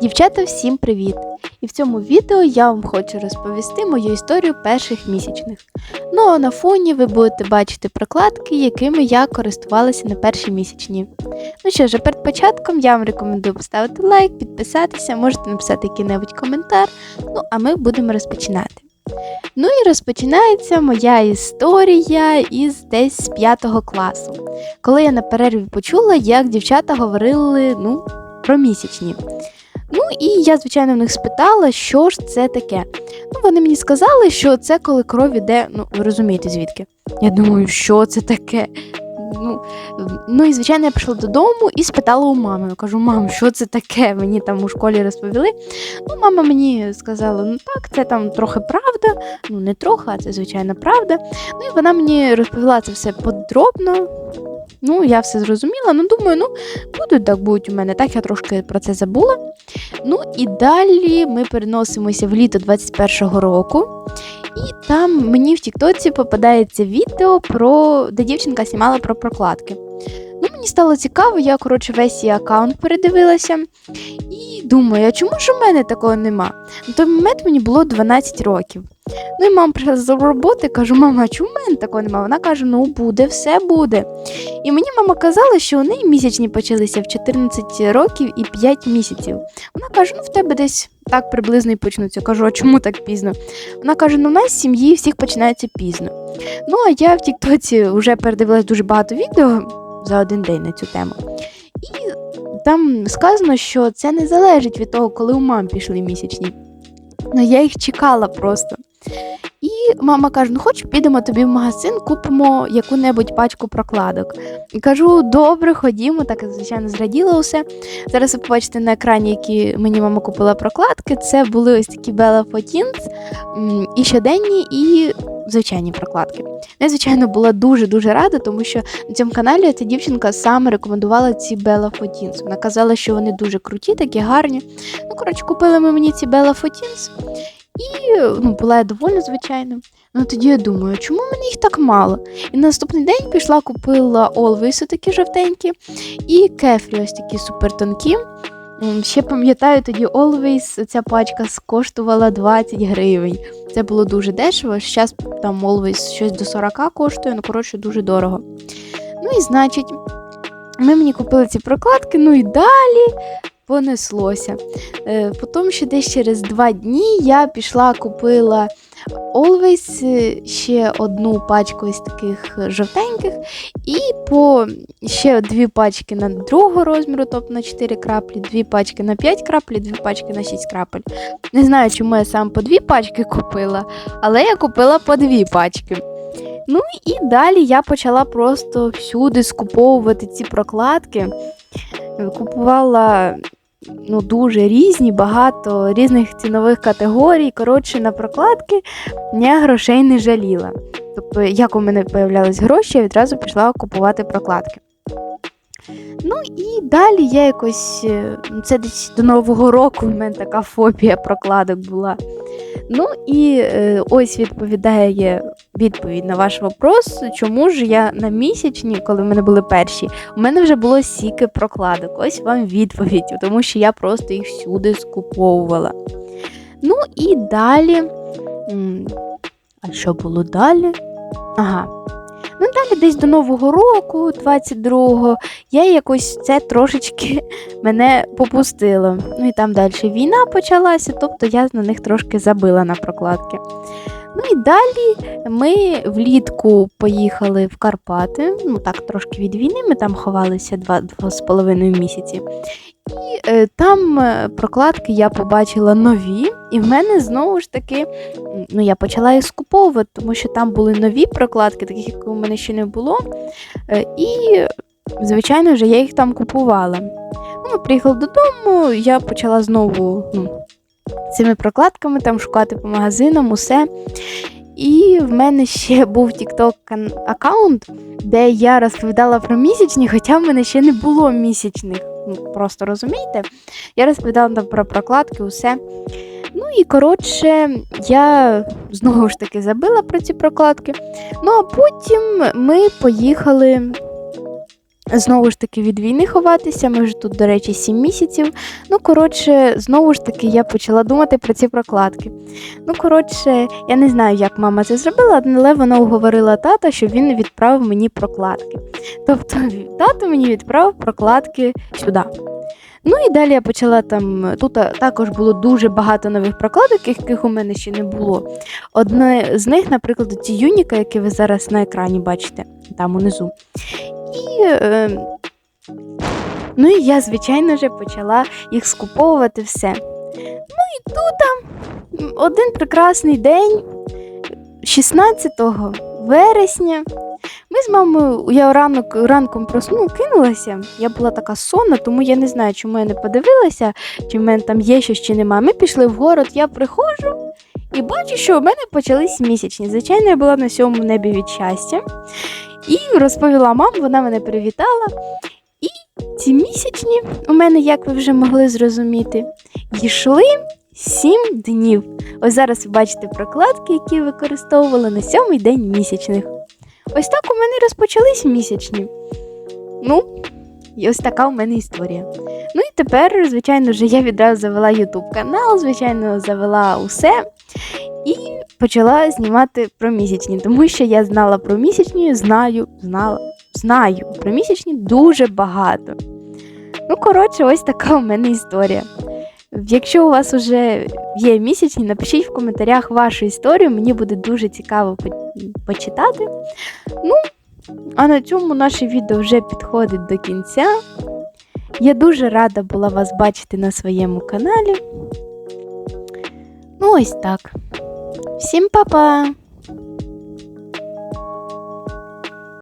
Дівчата, всім привіт! І в цьому відео я вам хочу розповісти мою історію перших місячних. Ну а на фоні ви будете бачити прокладки, якими я користувалася на перші місячні. Ну що ж, перед початком я вам рекомендую поставити лайк, підписатися, можете написати який-небудь коментар. Ну а ми будемо розпочинати. Ну і розпочинається моя історія із десь з 5 класу, коли я на перерві почула, як дівчата говорили ну, про місячні. Ну і я, звичайно, в них спитала, що ж це таке. Ну, вони мені сказали, що це коли кров іде, ну, ви розумієте звідки. Я думаю, що це таке. Ну, ну і звичайно, я прийшла додому і спитала у мами. Я кажу, мам, що це таке? Мені там у школі розповіли. Ну, мама мені сказала, ну так, це там трохи правда, ну не трохи, а це звичайно правда. Ну і вона мені розповіла це все подробно. Ну, я все зрозуміла. Ну, думаю, ну, будуть так будуть у мене. Так я трошки про це забула. Ну і далі ми переносимося в літо 21-го року. І там мені в Тіктоці попадається відео, про де дівчинка знімала про прокладки. Ну, мені стало цікаво, я, коротше, весь її аккаунт передивилася. І думаю, а чому ж у мене такого нема? На той момент мені було 12 років. Ну і мама прийшла з роботи, кажу, мама, а чому в мене такого нема? Вона каже, ну буде, все буде. І мені мама казала, що у неї місячні почалися в 14 років і 5 місяців. Вона каже, ну в тебе десь так приблизно і почнуться. Кажу, а чому так пізно? Вона каже, ну в нас з сім'ї всіх починається пізно. Ну, а я в Тіктоці вже передивилась дуже багато відео за один день на цю тему. І там сказано, що це не залежить від того, коли у мам пішли місячні. Ну, я їх чекала просто. І мама каже: ну хоч підемо тобі в магазин, купимо яку-небудь пачку прокладок. І кажу, добре, ходімо, так звичайно зраділа усе. Зараз ви побачите на екрані, які мені мама купила прокладки. Це були ось такі Bella Fotins, і щоденні, і звичайні прокладки. Я, звичайно, була дуже-дуже рада, тому що на цьому каналі ця дівчинка саме рекомендувала ці Bella Fotins. Вона казала, що вони дуже круті, такі гарні. Ну, коротше, купили ми мені ці Bella Fotins. І ну, була я довольна, звичайно. Ну тоді я думаю, чому мені їх так мало? І на наступний день пішла, купила Always такі жовтенькі, і кефрі ось такі супертонкі. Ще пам'ятаю, тоді Always ця пачка коштувала 20 гривень. Це було дуже дешево. Зараз там Always щось до 40 коштує, ну коротше, дуже дорого. Ну і значить, ми мені купили ці прокладки, ну і далі понеслося. Е, потім ще десь через два дні я пішла, купила Always е, ще одну пачку із таких жовтеньких, і по ще дві пачки на другого розміру, тобто на 4 краплі, дві пачки на 5 краплі, дві пачки на 6 крапель. Не знаю, чому я сам по дві пачки купила, але я купила по дві пачки. Ну і далі я почала просто всюди скуповувати ці прокладки. Купувала ну, дуже різні, багато різних цінових категорій. Коротше, на прокладки я грошей не жаліла. Тобто, як у мене з'являлись гроші, я відразу пішла купувати прокладки. Ну і далі я якось, е, це десь до Нового року в мене така фобія прокладок була. Ну і е, ось відповідає відповідь на ваш вопрос, чому ж я на місячні, коли в мене були перші, у мене вже було сіки прокладок. Ось вам відповідь, тому що я просто їх всюди скуповувала. Ну і далі. А що було далі? Ага. Ну, далі десь до Нового року, 22-го, я якось це трошечки мене попустило. Ну і там далі війна почалася, тобто я на них трошки забила на прокладки. Ну і далі ми влітку поїхали в Карпати, ну так трошки від війни, ми там ховалися два, два з половиною місяці. І е, там е, прокладки я побачила нові, і в мене знову ж таки ну, я почала їх скуповувати, тому що там були нові прокладки, таких як у мене ще не було. Е, і, звичайно ж, я їх там купувала. Ну, Ми додому, я почала знову ну, цими прокладками там шукати по магазинам, усе. І в мене ще був TikTok аккаунт, де я розповідала про місячні, хоча в мене ще не було місячних. Ну, Просто розумієте? Я розповідала там про прокладки, усе. Ну і коротше, я знову ж таки забила про ці прокладки. Ну, а потім ми поїхали знову ж таки від війни ховатися. Ми вже тут, до речі, 7 місяців. Ну, коротше, знову ж таки, я почала думати про ці прокладки. Ну, коротше, я не знаю, як мама це зробила, але вона уговорила тата, щоб він відправив мені прокладки. Тобто, тато мені відправив прокладки сюди. Ну і далі я почала там. Тут також було дуже багато нових прокладок, яких у мене ще не було. Одне з них, наприклад, ці юніка, які ви зараз на екрані бачите, там унизу. Е, ну і я, звичайно вже почала їх скуповувати все. Ну і тут один прекрасний день, 16 вересня. Ми з мамою, я ранок, ранком просну, кинулася. Я була така сонна, тому я не знаю, чому я не подивилася, чи в мене там є щось, чи немає. Ми пішли в город, я приходжу і бачу, що у мене почались місячні. Звичайно, я була на сьомому небі від щастя. І розповіла мам, вона мене привітала. І ці місячні у мене, як ви вже могли зрозуміти, йшли сім днів. Ось зараз ви бачите прокладки, які використовувала на сьомий день місячних. Ось так у мене розпочались місячні. Ну, і ось така у мене історія. Ну і тепер, звичайно, вже я відразу завела YouTube канал, звичайно, завела усе і почала знімати про місячні, тому що я знала про місячні, знаю, знала, знаю про місячні дуже багато. Ну, коротше, ось така у мене історія. Якщо у вас вже є місячні, напишіть в коментарях вашу історію, мені буде дуже цікаво почитати. Ну, а на цьому наше відео вже підходить до кінця. Я дуже рада була вас бачити на своєму каналі. Ну, ось так. Всім па-па!